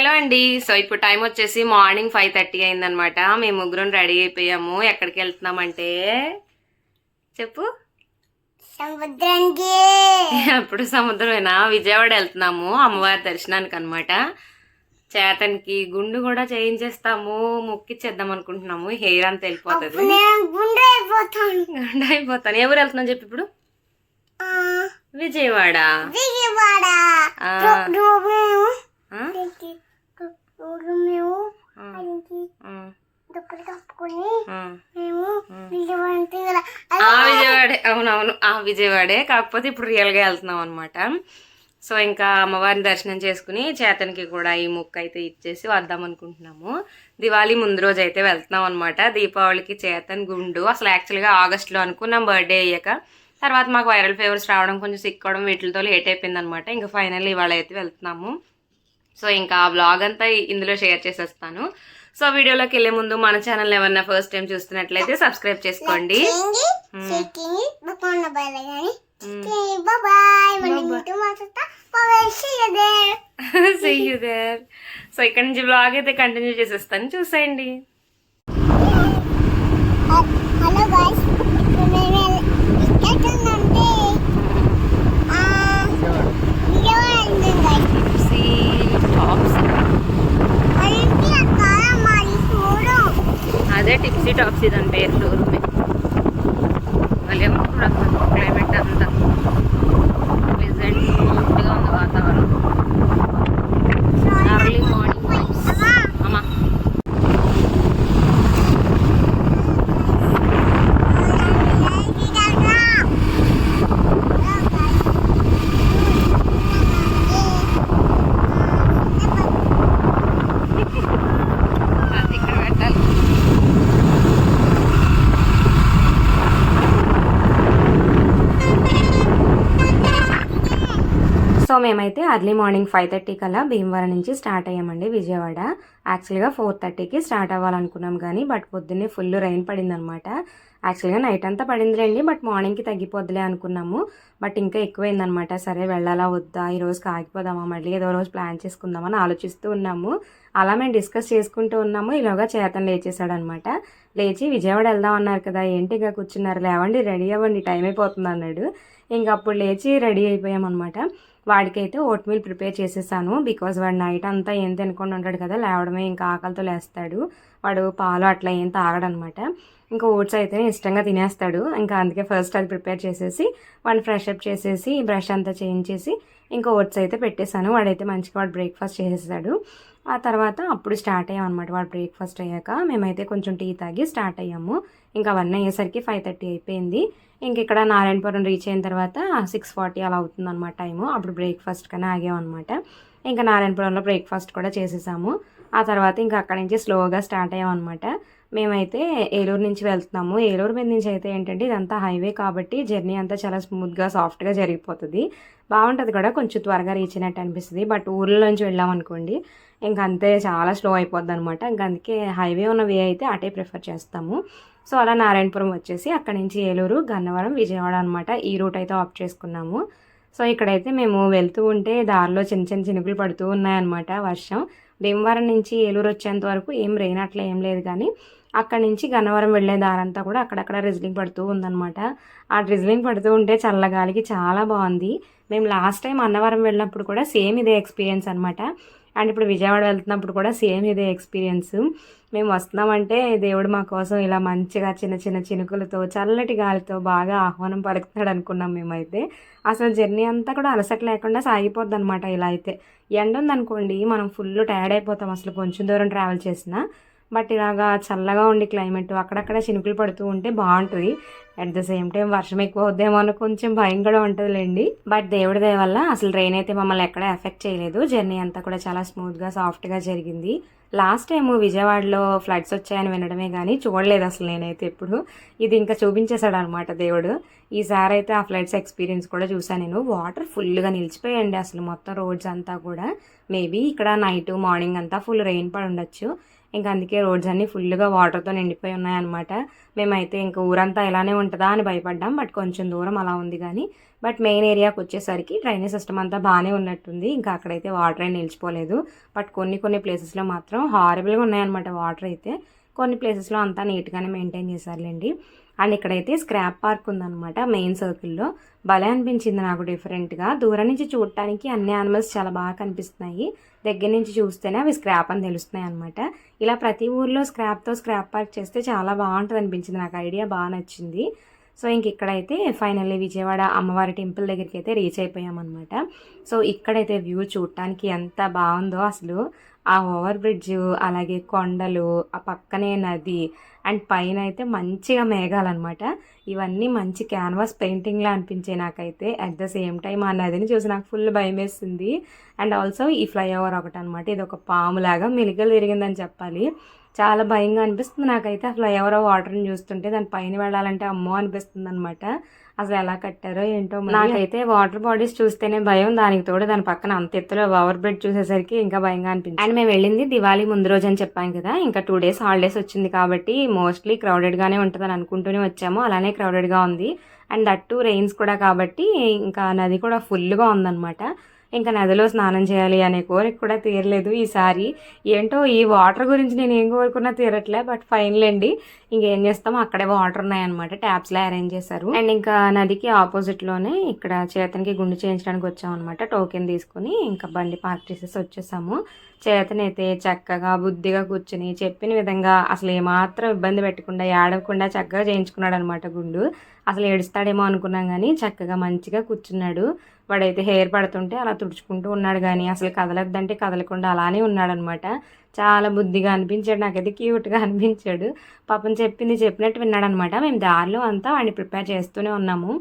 Hello అండి. So ఇప్పుడు time వచ్చేసి మార్నింగ్ ఫైవ్ థర్టీ అయిందనమాట. మేము ముగ్గురం రెడీ అయిపోయాము. ఎక్కడికి వెళ్తున్నామంటే? చెప్పు. సముద్రానికి అప్పుడు సముద్రమేనా? విజయవాడ వెళ్తున్నాము. అమ్మవారి దర్శనానికి అనమాట చేతనికి గుండు కూడా చేయించేస్తాము. ముక్కిచ్చేద్దాం అనుకుంటున్నాము. హెయిర్ అంతా వెళ్ళిపోతుంది. గుండె అయిపోతాను. ఎవరు వెళ్తున్నాం చెప్పి ఇప్పుడు? విజయవాడ. విజయవాడ. మేము ఆ, విజయవాడ అవునవును ఆ విజయవాడే. కాకపోతే ఇప్పుడు రియల్గా వెళ్తున్నాం అనమాట సో ఇంకా అమ్మవారిని దర్శనం చేసుకుని చేతనికి కూడా ఈ ముక్క అయితే ఇచ్చేసి వద్దాం అనుకుంటున్నాము. దివాళీ ముందు రోజు అయితే వెళ్తున్నాం అనమాట దీపావళికి చేతన్ గుండు. అసలు యాక్చువల్గా ఆగస్ట్లో అనుకున్నాం బర్త్డే అయ్యాక. తర్వాత మాకు వైరల్ ఫీవర్స్ రావడం కొంచెం సిక్ అవడం వీటితో లేట్ అయిపోయింది అనమాట ఇంకా ఫైనల్ ఇవాళ అయితే వెళ్తున్నాము. సో ఇంకా ఆ బ్లాగ్ అంతా ఇందులో షేర్ చేసేస్తాను. సో వీడియోలోకి వెళ్ళే ముందు మన ఛానల్ ఏమన్నా ఫస్ట్ టైం చూస్తున్నట్లయితే సబ్స్క్రైబ్ చేసుకోండి. సీ దేర్ సో ఇక్కడ నుంచి బ్లాగ్ అయితే కంటిన్యూ చేసేస్తాను. చూసేయండి. ಡಿಟಾಕ್ಸ್ ಇದನ್ನು ಬೇರೆ మేమైతే అర్లీ మార్నింగ్ ఫైవ్ థర్టీ కల్లా భీమవరం నుంచి స్టార్ట్ అయ్యామండి విజయవాడ. యాక్చువల్గా ఫోర్ థర్టీకి స్టార్ట్ అవ్వాలనుకున్నాం కానీ బట్ పొద్దున్నే ఫుల్ రైన్ పడింది అనమాట యాక్చువల్గా నైట్ అంతా పడిందిలేండి బట్ మార్నింగ్కి తగ్గిపోద్దులే అనుకున్నాము. బట్ ఇంకా ఎక్కువైందనమాట. సరే వెళ్ళాలా వద్దా ఈ రోజుకి ఆగిపోదామా మళ్ళీ ఏదో రోజు ప్లాన్ చేసుకుందామని ఆలోచిస్తూ ఉన్నాము. అలా మేము డిస్కస్ చేసుకుంటూ ఉన్నాము. ఇలాగా చేతన్ లేచేసాడనమాట లేచి విజయవాడ వెళ్దాం అన్నారు కదా ఏంటి ఇక కూర్చున్నారు? లేవండి రెడీ అవ్వండి టైం అయిపోతుంది అన్నాడు. ఇంకా అప్పుడు లేచి రెడీ అయిపోయామన్నమాట వాడికైతే ఓట్ మీల్ ప్రిపేర్ చేసేసాను. బికాజ్ వాడు నైట్ అంతా ఏం తినకుండా ఉంటాడు కదా లేవడమే ఇంకా ఆకలితో లేస్తాడు. వాడు పాలు అట్లా ఏం తాగడనమాట. ఇంకా ఓట్స్ అయితే ఇష్టంగా తినేస్తాడు. ఇంకా అందుకే ఫస్ట్ అది ప్రిపేర్ చేసేసి వాడిని ఫ్రెష్ అప్ చేసేసి బ్రష్ అంతా చేయించేసి ఇంకా ఓట్స్ అయితే పెట్టేశాను. వాడైతే మంచిగా వాడు బ్రేక్ఫాస్ట్ చేసేసాడు. ఆ తర్వాత అప్పుడు స్టార్ట్ అయ్యాం అనమాట వాడు బ్రేక్ఫాస్ట్ అయ్యాక మేమైతే కొంచెం టీ తాగి స్టార్ట్ అయ్యాము. ఇంకా అవన్నీ అయ్యేసరికి ఫైవ్ థర్టీ అయిపోయింది. ఇంక ఇక్కడ నారాయణపురం రీచ్ అయిన తర్వాత సిక్స్ ఫార్టీ అలా అవుతుంది అనమాట టైము. అప్పుడు బ్రేక్ఫాస్ట్ కానీ ఆగామన్నమాట. ఇంకా నారాయణపురంలో బ్రేక్ఫాస్ట్ కూడా చేసేసాము. ఆ తర్వాత ఇంకా అక్కడ నుంచి స్లోగా స్టార్ట్ అయ్యాం అనమాట మేమైతే ఏలూరు నుంచి వెళ్తున్నాము. ఏలూరు మీద నుంచి అయితే ఏంటంటే ఇదంతా హైవే కాబట్టి జర్నీ అంతా చాలా స్మూత్గా సాఫ్ట్గా జరిగిపోతుంది. బాగుంటుంది కూడా కొంచెం త్వరగా రీచ్ అయినట్టు అనిపిస్తుంది. బట్ ఊర్లో నుంచి వెళ్ళాం అనుకోండి ఇంకా అంతే చాలా స్లో అయిపోద్ది అనమాట ఇంకా అందుకే హైవే ఉన్న వే అయితే అటే ప్రిఫర్ చేస్తాము. సో అలా నారాయణపురం వచ్చేసి అక్కడ నుంచి ఏలూరు గన్నవరం విజయవాడ అనమాట ఈ రూట్ అయితే ఆఫ్ చేసుకున్నాము. సో ఇక్కడైతే మేము వెళ్తూ ఉంటే దారిలో చిన్న చిన్న చినుకులు పడుతూ ఉన్నాయన్నమాట వర్షం. భీమవరం నుంచి ఏలూరు వచ్చేంత వరకు ఏం రెయిన్ ఏం లేదు కానీ అక్కడి నుంచి గన్నవరం వెళ్ళే దారంతా కూడా అక్కడక్కడ డ్రిజ్లింగ్ పడుతూ ఉందన్నమాట. ఆ డ్రిజ్లింగ్ పడుతూ ఉంటే చల్లగాలికి చాలా బాగుంది. మేము లాస్ట్ టైం అన్నవరం వెళ్ళినప్పుడు కూడా సేమ్ ఇదే ఎక్స్పీరియన్స్ అనమాట అండ్ ఇప్పుడు విజయవాడ వెళ్తున్నప్పుడు కూడా సేమ్ ఇదే ఎక్స్పీరియన్స్ మేము వస్తున్నామంటే దేవుడు మా కోసం ఇలా మంచిగా చిన్న చిన్న చినుకులతో చల్లటి గాలితో బాగా ఆహ్వానం పలుకుతాడు అనుకున్నాం మేమైతే. అసలు జర్నీ అంతా కూడా అలసట లేకుండా సాగిపోద్ది అనమాట ఇలా అయితే. ఎండ ఉందనుకోండి మనం ఫుల్ టైర్డ్ అయిపోతాం అసలు కొంచెం దూరం ట్రావెల్ చేసినా. బట్ ఇలాగా చల్లగా ఉండి క్లైమేట్ అక్కడక్కడ చినుకులు పడుతూ ఉంటే బాగుంటుంది. అట్ ద సేమ్ టైం వర్షం ఎక్కువ అవుద్దేమో అని కొంచెం భయం కూడా ఉంటుందిలేండి. బట్ దేవుడి దయ వల్ల అసలు ట్రైన్ అయితే మమ్మల్ని ఎక్కడ ఎఫెక్ట్ చేయలేదు. జర్నీ అంతా కూడా చాలా స్మూత్గా సాఫ్ట్గా జరిగింది. లాస్ట్ టైం విజయవాడలో ఫ్లడ్స్ వచ్చాయని వినడమే కానీ చూడలేదు అసలు నేనైతే ఎప్పుడు. ఇది ఇంకా చూపించేశాడు అనమాట దేవుడు. ఈసారి అయితే ఆ ఫ్లడ్స్ ఎక్స్పీరియన్స్ కూడా చూసాను నేను. వాటర్ ఫుల్గా నిలిచిపోయండి అసలు మొత్తం రోడ్స్ అంతా కూడా. మేబీ ఇక్కడ నైట్ మార్నింగ్ అంతా ఫుల్ రెయిన్ పడి ఉండొచ్చు. ఇంకా అందుకే రోడ్స్ అన్నీ ఫుల్గా వాటర్తో నిండిపోయి ఉన్నాయన్నమాట. మేమైతే ఇంకా ఊరంతా ఇలానే ఉంటుందా అని భయపడ్డాం. బట్ కొంచెం దూరం అలా ఉంది కానీ బట్ మెయిన్ ఏరియాకి వచ్చేసరికి డ్రైనేజ్ సిస్టమ్ అంతా బాగానే ఉన్నట్టుంది. ఇంకా అక్కడైతే వాటర్ ఏం నిలిచిపోలేదు. బట్ కొన్ని కొన్ని ప్లేసెస్లో మాత్రం హారబుల్గా ఉన్నాయన్నమాట వాటర్ అయితే. కొన్ని ప్లేసెస్లో అంతా నీట్గానే మెయింటైన్ చేశారులేండి. అండ్ ఇక్కడైతే స్క్రాప్ పార్క్ ఉందన్నమాట మెయిన్ సర్కిల్లో. భలే అనిపించింది నాకు డిఫరెంట్గా. దూరం నుంచి చూడటానికి అన్ని యానిమల్స్ చాలా బాగా కనిపిస్తున్నాయి. దగ్గర నుంచి చూస్తేనే అవి స్క్రాప్ అని తెలుస్తున్నాయి అనమాట ఇలా ప్రతి ఊర్లో స్క్రాప్తో స్క్రాప్ పార్క్ చేస్తే చాలా బాగుంటుంది అనిపించింది. నాకు ఐడియా బాగా నచ్చింది. సో ఇంక ఇక్కడైతే ఫైనల్లీ విజయవాడ అమ్మవారి టెంపుల్ దగ్గరికి అయితే రీచ్ అయిపోయామన్నమాట. సో ఇక్కడైతే వ్యూ చూడటానికి ఎంత బాగుందో అసలు. ఆ ఓవర్ బ్రిడ్జ్ అలాగే కొండలు ఆ పక్కనే నది అండ్ పైన అయితే మంచిగా మేఘాలన్నమాట. ఇవన్నీ మంచి క్యాన్వాస్ పెయింటింగ్లా అనిపించే నాకైతే. అట్ ద సేమ్ టైం ఆ నదిని చూసి నాకు ఫుల్ భయం వేస్తుంది అండ్ ఆల్సో ఈ ఫ్లైఓవర్ ఒకటి అనమాట ఇది ఒక పాములాగా మెలికలు తిరిగిందని చెప్పాలి. చాలా భయంగా అనిపిస్తుంది నాకైతే. అసలు ఎవరో వాటర్ని చూస్తుంటే దాని పైన వెళ్ళాలంటే అమ్మో అనిపిస్తుంది అనమాట అసలు ఎలా కట్టారో ఏంటో నాకైతే వాటర్ బాడీస్ చూస్తేనే భయం. దానికి తోడు దాని పక్కన అంత ఎత్తులో ఓవర్ బ్రిడ్జ్ చూసేసరికి ఇంకా భయంగా అనిపించింది. అండ్ మేము వెళ్ళింది దివాళీ ముందు రోజు అని చెప్పాను కదా. ఇంకా టూ డేస్ హాలిడేస్ వచ్చింది కాబట్టి మోస్ట్లీ క్రౌడెడ్ గానే ఉంటుందని అనుకుంటూనే వచ్చాము. అలానే క్రౌడెడ్గా ఉంది. అండ్ దట్ టూ రెయిన్స్ కూడా కాబట్టి ఇంకా నది కూడా ఫుల్గా ఉందన్నమాట. ఇంకా నదిలో స్నానం చేయాలి అనే కోరిక కూడా తీరలేదు ఈసారి. ఏంటో ఈ వాటర్ గురించి నేను ఏం కోరుకున్నా తీరట్లే బట్ ఫైనల్ అండి. ఇంకేం చేస్తాం అక్కడే వాటర్ ఉన్నాయన్నమాట ట్యాప్స్లో అరేంజ్ చేశారు. అండ్ ఇంకా నదికి ఆపోజిట్లోనే ఇక్కడ చేతనికి గుండు చేయించడానికి వచ్చామన్నమాట టోకెన్ తీసుకుని ఇంకా బండి పార్క్ చేసేసి వచ్చేసాము. చేతనైతే చక్కగా బుద్ధిగా కూర్చుని చెప్పిన విధంగా అసలు ఏమాత్రం ఇబ్బంది పెట్టకుండా ఏడవకుండా చక్కగా చేయించుకున్నాడు అనమాట గుండు. అసలు ఏడుస్తాడేమో అనుకున్నాం కానీ చక్కగా మంచిగా కూర్చున్నాడు. వాడైతే హెయిర్ పడుతుంటే అలా తుడుచుకుంటూ ఉన్నాడు కానీ అసలు కదలద్దంటే కదలకుండా అలానే ఉన్నాడనమాట. చాలా బుద్ధిగా అనిపించాడు నాకైతే క్యూట్గా అనిపించాడు. పాపం చెప్పింది చెప్పినట్టు విన్నాడనమాట. మేము దారిలో అంతా వాడిని ప్రిపేర్ చేస్తూనే ఉన్నాము.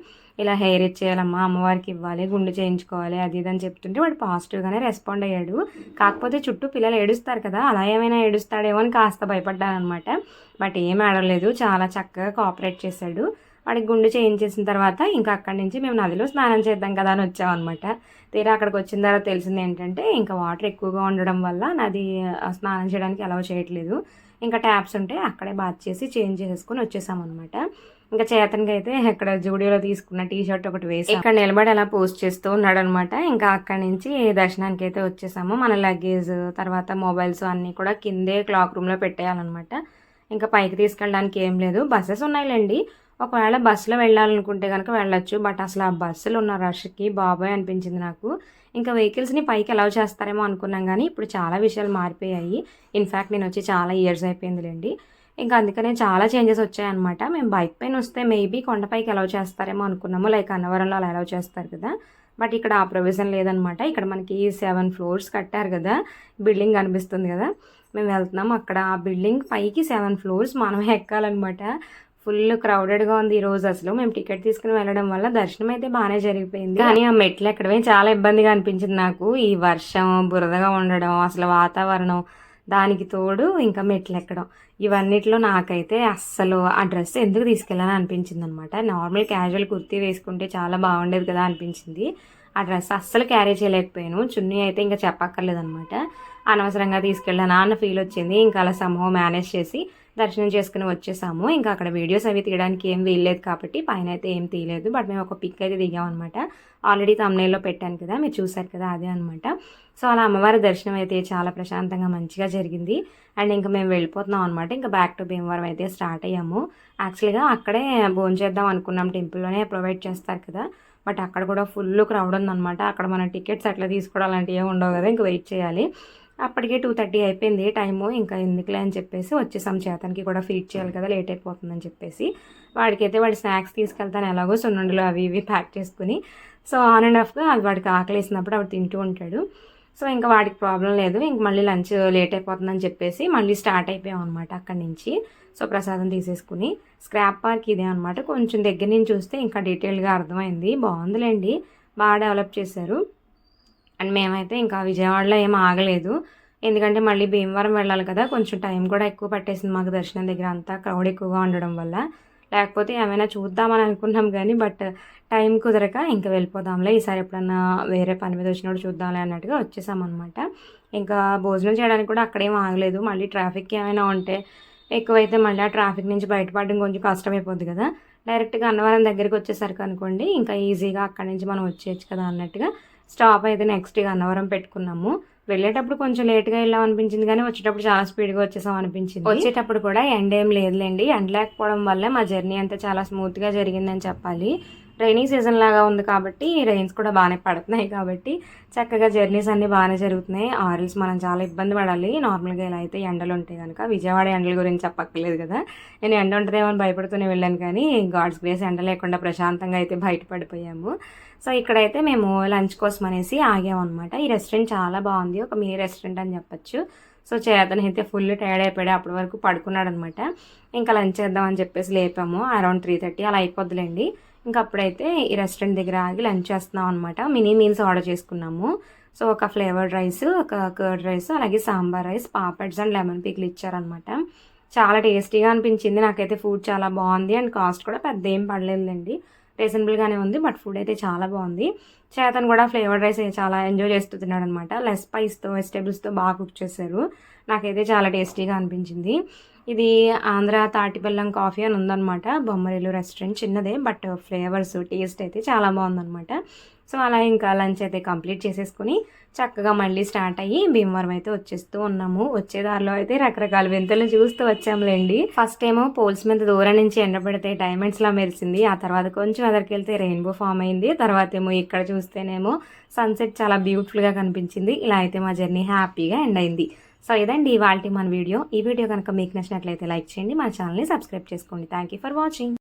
ఇలా హెయిర్ ఇచ్చేయాలమ్మా అమ్మవారికి ఇవ్వాలి గుండు చేయించుకోవాలి అది ఇది అని చెప్తుంటే వాడు పాజిటివ్గానే రెస్పాండ్ అయ్యాడు. కాకపోతే చుట్టూ పిల్లలు ఏడుస్తారు కదా అలా ఏమైనా ఏడుస్తాడేమో అని కాస్త భయపడ్డానమాట బట్ ఏం ఆడలేదు చాలా చక్కగా కోఆపరేట్ చేశాడు. వాడికి గుండు చేయించేసిన తర్వాత ఇంకా అక్కడి నుంచి మేము నదిలో స్నానం చేద్దాం కదా అని వచ్చామన్నమాట తీరా అక్కడికి వచ్చిన తర్వాత తెలిసింది ఏంటంటే ఇంకా వాటర్ ఎక్కువగా ఉండడం వల్ల నది స్నానం చేయడానికి అలౌ చేయట్లేదు. ఇంకా ట్యాప్స్ ఉంటే అక్కడే బాత్ చేసి చేంజ్ చేసుకుని వచ్చేసామన్నమాట ఇంకా చేతనికి అయితే ఇక్కడ జూడియోలో తీసుకున్న టీ షర్ట్ ఒకటి వేసి. ఇక్కడ నిలబడి అలా పోస్ట్ చేస్తూ ఉన్నాడు అనమాట ఇంకా అక్కడి నుంచి దర్శనానికి అయితే వచ్చేసాము. మన లగేజ్ తర్వాత మొబైల్స్ అన్నీ కూడా కిందే క్లాక్ రూమ్లో పెట్టేయాలన్నమాట. ఇంకా పైకి తీసుకెళ్ళడానికి ఏం లేదు. బస్సెస్ ఉన్నాయిలేండి. ఒకవేళ బస్సులో వెళ్ళాలనుకుంటే కనుక వెళ్ళొచ్చు. బట్ అసలు ఆ బస్సులు ఉన్న రష్కి బాబాయ్ అనిపించింది నాకు. ఇంకా వెహికల్స్ని పైకి అలౌ చేస్తారేమో అనుకున్నాం కానీ ఇప్పుడు చాలా విషయాలు మారిపోయాయి. ఇన్ఫ్యాక్ట్ నేను వచ్చి చాలా ఇయర్స్ అయిపోయిందిలేండి. ఇంకా అందుకనే చాలా చేంజెస్ వచ్చాయన్నమాట. మేము బైక్ పైన వస్తే మేబీ కొండపైకి అలౌ చేస్తారేమో అనుకున్నాము. లైక్ అన్నవరంలో అలా అలౌ చేస్తారు కదా. బట్ ఇక్కడ ఆ ప్రొవిజన్ లేదనమాట ఇక్కడ మనకి సెవెన్ ఫ్లోర్స్ కట్టారు కదా. బిల్డింగ్ కనిపిస్తుంది కదా. మేము వెళ్తున్నాం. అక్కడ ఆ బిల్డింగ్ పైకి సెవెన్ ఫ్లోర్స్ మనం ఎక్కాలన్నమాట. ఫుల్ క్రౌడెడ్గా ఉంది ఈ రోజు అసలు. మేము టికెట్ తీసుకుని వెళ్ళడం వల్ల దర్శనం అయితే బాగానే జరిగిపోయింది. కానీ ఆ మెట్లు ఎక్కడమే చాలా ఇబ్బందిగా అనిపించింది నాకు. ఈ వర్షం బురదగా ఉండడం అసలు వాతావరణం దానికి తోడు ఇంకా మెట్లు ఎక్కడం ఇవన్నిట్లో నాకైతే అస్సలు ఆ డ్రెస్ ఎందుకు తీసుకెళ్ళాలని అనిపించింది అనమాట నార్మల్ క్యాజువల్ కుర్తీ వేసుకుంటే చాలా బాగుండేది కదా అనిపించింది. ఆ డ్రెస్ అస్సలు క్యారీ చేయలేకపోయాను. చున్నీ అయితే ఇంకా చెప్పక్కర్లేదు అనమాట అనవసరంగా తీసుకెళ్ళానా అన్న ఫీల్ వచ్చింది. ఇంకా అలా సమూహం మేనేజ్ చేసి దర్శనం చేసుకుని వచ్చేసాము. ఇంకా అక్కడ వీడియోస్ అవి తీయడానికి ఏం వీల్లేదు కాబట్టి పైన అయితే ఏం తీయలేదు. బట్ మేము ఒక పిక్ అయితే దిగామన్నమాట ఆల్రెడీ తమ్నైల్లో పెట్టాను కదా మీరు చూసారు కదా అదే అనమాట సో అలా అమ్మవారి దర్శనం అయితే చాలా ప్రశాంతంగా మంచిగా జరిగింది. అండ్ ఇంకా మేము వెళ్ళిపోతున్నాం అనమాట ఇంకా బ్యాక్ టు భీమవరం అయితే స్టార్ట్ అయ్యాము. యాక్చువల్గా అక్కడే భోజనం చేద్దాం అనుకున్నాం. టెంపుల్లోనే ప్రొవైడ్ చేస్తారు కదా. బట్ అక్కడ కూడా ఫుల్ క్రౌడ్ ఉందన్నమాట. అక్కడ మన టికెట్స్ అట్లా తీసుకోవడం అలాంటివి ఏమి ఉండవు కదా ఇంకా వెయిట్ చేయాలి. అప్పటికే టూ థర్టీ అయిపోయింది టైము ఇంకా ఎందుకులే అని చెప్పేసి వచ్చేసాం. చేతనికి కూడా ఫీడ్ చేయాలి కదా లేట్ అయిపోతుందని చెప్పేసి. వాడికైతే వాడి స్నాక్స్ తీసుకెళ్తాను ఎలాగో సున్నుండలు అవి ఇవి ప్యాక్ చేసుకుని. సో ఆన్ అండ్ ఆఫ్గా అవి వాడికి ఆకలి వేసినప్పుడు అవి తింటూ ఉంటాడు. సో ఇంకా వాడికి ప్రాబ్లం లేదు. ఇంక మళ్ళీ లంచ్ లేట్ అయిపోతుందని చెప్పేసి మళ్ళీ స్టార్ట్ అయిపోయాం అనమాట అక్కడి నుంచి. సో ప్రసాదం తీసేసుకుని. స్క్రాప్ పార్క్ ఇదే అనమాట కొంచెం దగ్గర నుంచి చూస్తే ఇంకా డీటెయిల్గా అర్థమైంది. బాగుందిలేండి. బాగా డెవలప్ చేశారు. అండ్ మేమైతే ఇంకా విజయవాడలో ఏం ఆగలేదు. ఎందుకంటే మళ్ళీ భీమవరం వెళ్ళాలి కదా కొంచెం టైం కూడా ఎక్కువ పట్టేసింది మాకు దర్శనం దగ్గర అంతా క్రౌడ్ ఎక్కువగా ఉండడం వల్ల. లేకపోతే ఏమైనా చూద్దామని అనుకున్నాం కానీ బట్ టైం కుదరక ఇంకా వెళ్ళిపోదాంలే. ఈసారి ఎప్పుడన్నా వేరే పని మీద వచ్చినప్పుడు చూద్దాంలే అన్నట్టుగా వచ్చేసాం అనమాట ఇంకా భోజనం చేయడానికి కూడా అక్కడేం ఆగలేదు. మళ్ళీ ట్రాఫిక్ ఏమైనా ఉంటే ఎక్కువైతే మళ్ళీ ఆ ట్రాఫిక్ నుంచి బయటపడడం కొంచెం కష్టమైపోద్ది కదా. డైరెక్ట్గా అన్నవరం దగ్గరికి వచ్చేసరికి అనుకోండి ఇంకా ఈజీగా అక్కడి నుంచి మనం వచ్చేయచ్చు కదా అన్నట్టుగా స్టాప్ అయితే నెక్స్ట్ ఇక అన్నవరం పెట్టుకున్నాము. వెళ్ళేటప్పుడు కొంచెం లేట్గా వెళ్ళాం అనిపించింది కానీ వచ్చేటప్పుడు చాలా స్పీడ్గా వచ్చేసాం అనిపించింది. వచ్చేటప్పుడు కూడా ఎండ ఏం లేదులేండి. ఎండ లేకపోవడం వల్ల మా జర్నీ అంతా చాలా స్మూత్గా జరిగిందని చెప్పాలి. రైనీ సీజన్ లాగా ఉంది కాబట్టి రైన్స్ కూడా బాగానే పడుతున్నాయి కాబట్టి చక్కగా జర్నీస్ అన్నీ బాగానే జరుగుతున్నాయి. ఆరిల్స్ మనం చాలా ఇబ్బంది పడాలి. నార్మల్గా ఇలా అయితే ఎండలు ఉంటాయి కనుక విజయవాడ ఎండల గురించి చెప్పక్కర్లేదు కదా. నేను ఎండ ఉంటుందేమో అని భయపడుతూనే వెళ్ళాను కానీ గాడ్స్ గ్రేస్ ఎండ లేకుండా ప్రశాంతంగా అయితే బయటపడిపోయాము సో ఇక్కడైతే మేము లంచ్ కోసం అనేసి ఆగామన్నమాట. ఈ రెస్టారెంట్ చాలా బాగుంది. ఒక మినీ రెస్టారెంట్ అని చెప్పొచ్చు. సో చేతన అయితే ఫుల్ టైర్డ్ అయిపోయాడు. అప్పటి వరకు పడుకున్నాడు అనమాట ఇంకా లంచ్ చేద్దామని చెప్పేసి లేపాము. అరౌండ్ త్రీ థర్టీ అలా అయిపోద్దులేండి. ఇంకా అప్పుడైతే ఈ రెస్టారెంట్ దగ్గర ఆగి లంచ్ చేస్తున్నాం అనమాట మినీ మీల్స్ ఆర్డర్ చేసుకున్నాము. సో ఒక ఫ్లేవర్డ్ రైస్ ఒక కర్డ్ రైస్ అలాగే sambar rice papads and lemon పీకులు ఇచ్చారనమాట చాలా టేస్టీగా అనిపించింది. నాకైతే ఫుడ్ చాలా బాగుంది. అండ్ కాస్ట్ కూడా పెద్ద ఏం పడలేదులేండి. రీజనబుల్గానే ఉంది బట్ ఫుడ్ అయితే చాలా బాగుంది. చేతన్ కూడా ఫ్లేవర్డ్ రైస్ చాలా ఎంజాయ్ చేస్తూ తిన్నాడు అనమాట లెస్ స్పైస్తో వెజిటేబుల్స్తో బాగా కుక్ చేశారు. నాకైతే చాలా టేస్టీగా అనిపించింది. ఇది ఆంధ్ర తాటిబెల్లం కాఫీ అని ఉందన్నమాట బొమ్మరిల్లు రెస్టారెంట్ చిన్నదే బట్ ఫ్లేవర్స్ టేస్ట్ అయితే చాలా బాగుందన్నమాట సో అలా ఇంకా లంచ్ అయితే కంప్లీట్ చేసేసుకుని చక్కగా మళ్ళీ స్టార్ట్ అయ్యి భీమవరం అయితే వచ్చేస్తూ ఉన్నాము. వచ్చే దారిలో అయితే రకరకాల వింతలు చూస్తూ వచ్చాములేండి ఫస్ట్ ఏమో పోల్స్ మీద దూరం నుంచి ఎండబడితే డైమండ్స్ లా మెరిసింది. ఆ తర్వాత కొంచెం ఎదరికి వెళ్తే రెయిన్బో ఫామ్ అయింది. తర్వాత ఏమో ఇక్కడ చూస్తేనేమో సన్సెట్ చాలా బ్యూటిఫుల్గా కనిపించింది. ఇలా అయితే మా జర్నీ హ్యాపీగా ఎండ్ అయింది. సో ఇదండి ఇవాళ మన వీడియో. ఈ వీడియో కనుక మీకు నచ్చినట్లయితే లైక్ చేయండి. మా ఛానల్ని సబ్స్క్రైబ్ చేసుకోండి. Thank you for watching